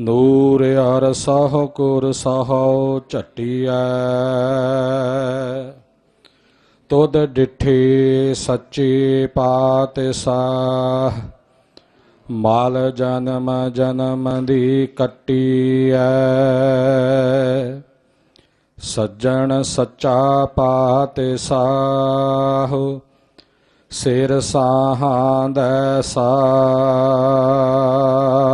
ਨੂਰ ਅਰ ਸਹ ਕੁਰ ਸਹਉ ਝਟਿਐ। ਤੁਧ ਡਿਠੇ ਸੱਚੇ ਪਾਤਸ਼ਾਹ ਮਾਲ ਜਨਮ ਜਨਮ ਦੀ ਕੱਟੀਐ। ਸੱਜਣ ਸੱਚਾ ਪਾਤ ਸਾਹ, ਸਿਰ ਸਾਹਾਂ ਦਾ ਸਾਹ।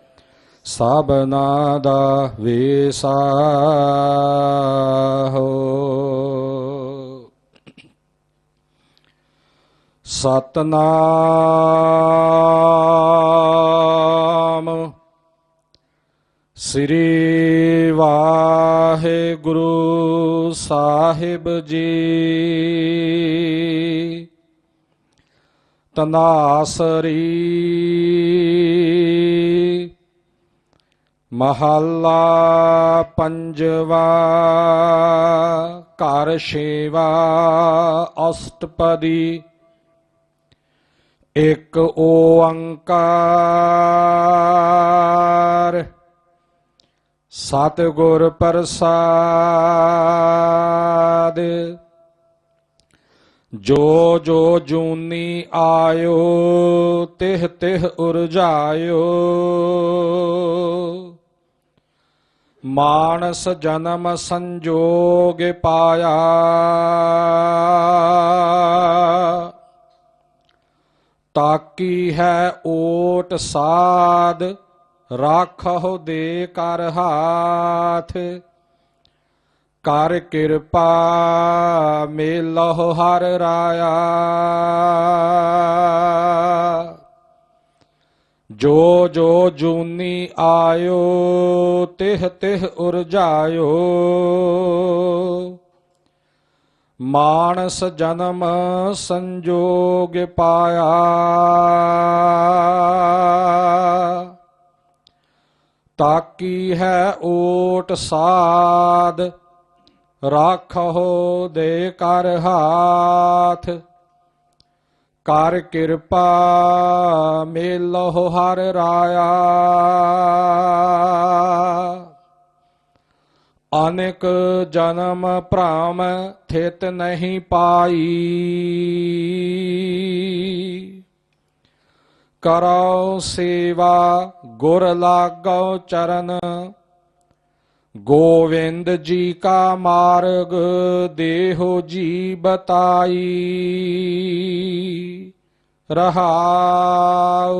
ਸਭਨਾ ਦਾ ਵਿਸਾਹੋ। ਸਤਨਾਮ ਸ੍ਰੀ ਵਾਹਿਗੁਰੂ ਸਾਹਿਬ ਜੀ। ਤਨਾਸਰੀ ਮਹੱਲਾ ਪੰਜਵਾ, ਘਰ ਛੇਵਾ, ਅਸ਼ਟਪਦੀ। ਇਕ ਓੰਕਾਰ। ਸਤਿਗੁਰ ਪ੍ਰਸਾਦ। ਜੋ ਜੋ ਜੂਨੀ ਆਇਓ, ਤਿਹ ਤਿਹ ਉਰਜਾਇਓ। ਮਾਨਸ ਜਨਮ ਸੰਜੋਗ ਪਾਇਆ। ਤਾਕੀ ਹੈ ਓਟ ਸਾਧ, ਰਾਖਹੁ ਦੇ ਕਰ ਹਾਥ। ਕਰ ਕਿਰਪਾ ਮੇਲਹੁ ਹਰ ਰਾਇਆ। ਜੋ ਜੋ ਜੂਨੀ ਆਇਓ ਤਿਹ ਤਿਹ ਉਰਜਾਇਓ ਮਾਨਸ ਜਨਮ ਸੰਜੋਗ ਪਾਇਆ ਤਾਕੀ ਹੈ ਓਟ ਸਾਧ ਰਾਖੋ ਦੇ ਕਰ ਹਾਥ ਕਰ ਕਿਰਪਾ ਮੇਲਹੁ ਹਰ ਰਾਇਆ। ਅਨੇਕ ਜਨਮ ਭ੍ਰਮ ਥਿਤ ਨਹੀਂ ਪਾਈ। ਕਰੋ ਸੇਵਾ ਗੁਰ ਲਾਗੋ ਚਰਨ ਗੋਵਿੰਦ ਜੀ ਕਾ ਮਾਰਗ ਦੇਹੋ ਜੀ ਬਤਾਈ। ਰਹਾਉ।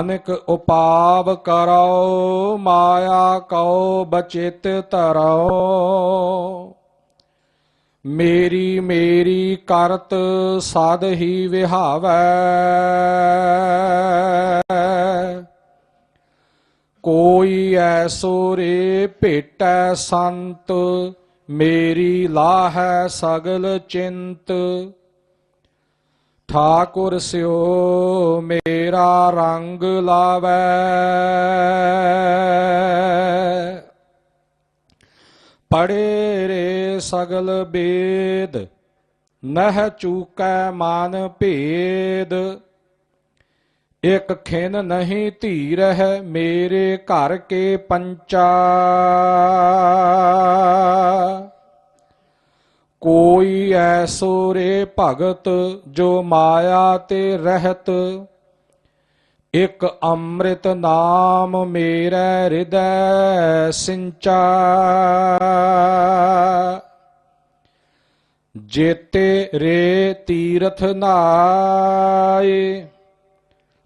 ਅਨਕ ਉਪਾਵ ਕਰੋ, ਮਾਇਆ ਕਉ, ਬਚਿਤ ਧਰੋ ਮੇਰੀ ਮੇਰੀ ਕਰਤ ਸਦ ਹੀ ਵਿਹਾਵੈ। ਕੋਈ ਐਸੋ ਰੇ ਭੇਟੈ ਸੰਤ, ਮੇਰੀ ਲਾਹੈ ਸਗਲ ਚਿੰਤ। ਠਾਕੁਰ ਸਿਓ, ਮੇਰਾ ਰੰਗ ਲਾਵੈ। ਪੜੇ ਰੇ ਸਗਲ ਬੇਦ, ਨਹ ਚੂਕੈ ਮਨ ਭੇਦ। ਇਕ ਖਿਨ ਨਹੀਂ ਧੀਰ ਹੈ ਮੇਰੇ ਘਰ ਕੇ ਪੰਚਾ। ਕੋਈ ਐਸੋ ਰੇ ਭਗਤ ਜੋ ਮਾਇਆ ਤੇ ਰਹਿਤ। ਇਕ ਅੰਮ੍ਰਿਤ ਨਾਮ ਮੇਰੇ ਹਿਰਦੈ ਸਿੰਚਾ। ਜੇਤੇ ਰੇ ਤੀਰਥ ਨਾਏ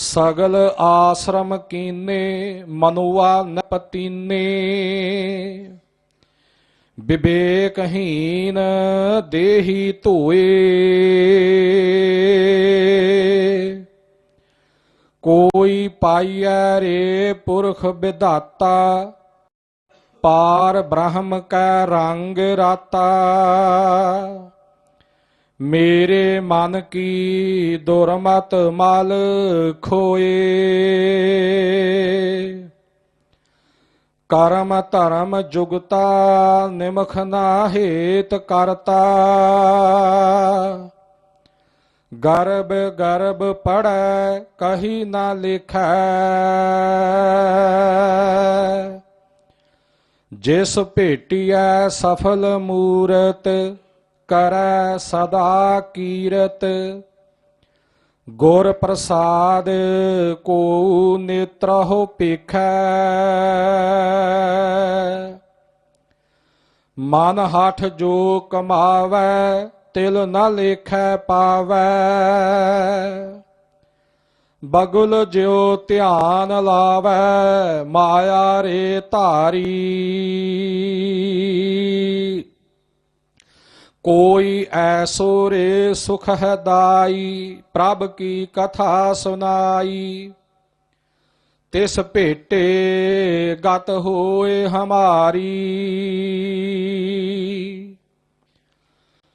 ਸਗਲ ਆਸ਼ਰਮ ਕੀਨੇ, ਮਨੁਆ ਨ ਵਿਵੇਕਹੀਨ ਦੇਹੀ ਧੋਏ। ਕੋਈ ਪਾਈਐ ਰੇ ਪੁਰਖ ਵਿਧਾਤਾ, ਪਾਰ ਬ੍ਰਹਮ ਕੈ ਰੰਗ ਰਾਤਾ। ਮੇਰੇ ਮਨ ਕੀ ਦੁਰਮਤ ਮਲ ਖੋਏ। ਕਰਮ ਧਰਮ ਜੁਗਤਾ ਨਿਮਖ ਨਾ ਹੇਤ ਕਰਤਾ। ਗਰਬ ਗਰਬ ਪੜੈ ਕਹੀ ਨਾ ਲਿਖੈ। ਜਿਸ ਭੇਟੀਐ ਸਫਲ ਮੂਰਤ ਕਰੈ ਸਦਾ ਕੀਰਤ, ਗੁਰ ਪ੍ਰਸਾਦ ਕੋ ਨੇਤਰਹੁ ਪੇਖੈ ਮਨ ਹਠ ਜੋ ਕਮਾਵੈ, ਤਿਲ ਨ ਲੇਖੈ ਪਾਵੈ। ਬਗੁਲ ਜਿਉ ਧਿਆਨ ਲਾਵੈ, ਮਾਇਆ ਰੇ ਧਾਰੀ। ਕੋਈ ਐਸੋ ਰੇ ਸੁਖ ਹੈ ਦਾਈ, ਪ੍ਰਭ ਕੀ ਕਥਾ ਸੁਨਾਈ। ਤਿਸ ਭੇਟੇ ਗਤ ਹੋਏ ਹਮਾਰੀ।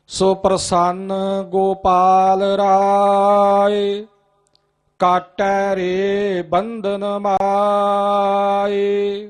ਸੋ ਪ੍ਰਸੰਨ ਗੋਪਾਲ ਰਾਏ, ਕਾਟੈ ਰੇ ਬੰਧਨ ਮਾਏ।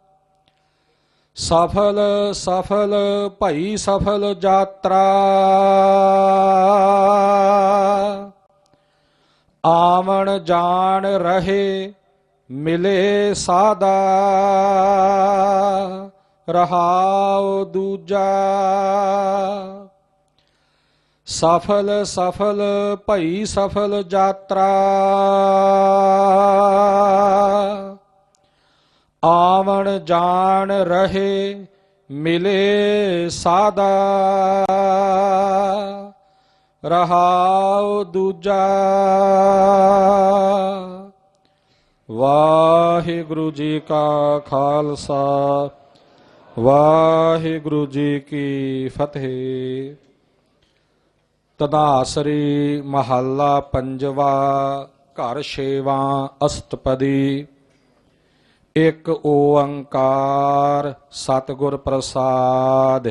ਸਫਲ ਸਫਲ ਭਈ ਸਫਲ ਯਾਤਰਾ। ਆਵਣ ਜਾਣ ਰਹੇ ਮਿਲੇ ਸਾਦਾ। ਰਹਾਉ ਦੂਜਾ। ਸਫਲ ਸਫਲ ਭਈ ਸਫਲ ਯਾਤਰਾ। ਆਵਣ ਜਾਣ ਰਹੇ ਮਿਲੇ ਸਾਦਾ। ਰਹਾਉ ਦੂਜਾ। ਵਾਹਿਗੁਰੂ ਜੀ ਕਾ ਖਾਲਸਾ, ਵਾਹਿਗੁਰੂ ਜੀ ਕੀ ਫਤਿਹ। ਤਦਾਸਰੀ ਮਹੱਲਾ ਪੰਜਵਾ, ਘਰ ਛੇਵਾ ਅਸਤਪਦੀ। ਇੱਕ ਓੰਕਾਰ ਸਤਿਗੁਰ ਪ੍ਰਸਾਦ।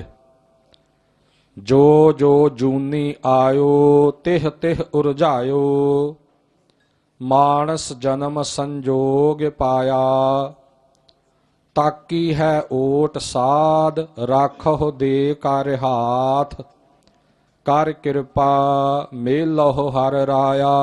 ਜੋ ਜੋ ਜੂਨੀ ਆਇਓ, ਤਿਹ ਤਿਹ ਉਰਝਾਇਓ ਮਾਨਸ ਜਨਮ ਸੰਜੋਗ ਪਾਇਆ। ਤਾਕੀ ਹੈ ਓਟ ਸਾਧ ਰਾਖੋ ਦੇ ਕਰ ਹਾਥ। ਕਰ ਕਿਰਪਾ ਮੇਲਹੁ ਹਰ ਰਾਇਆ।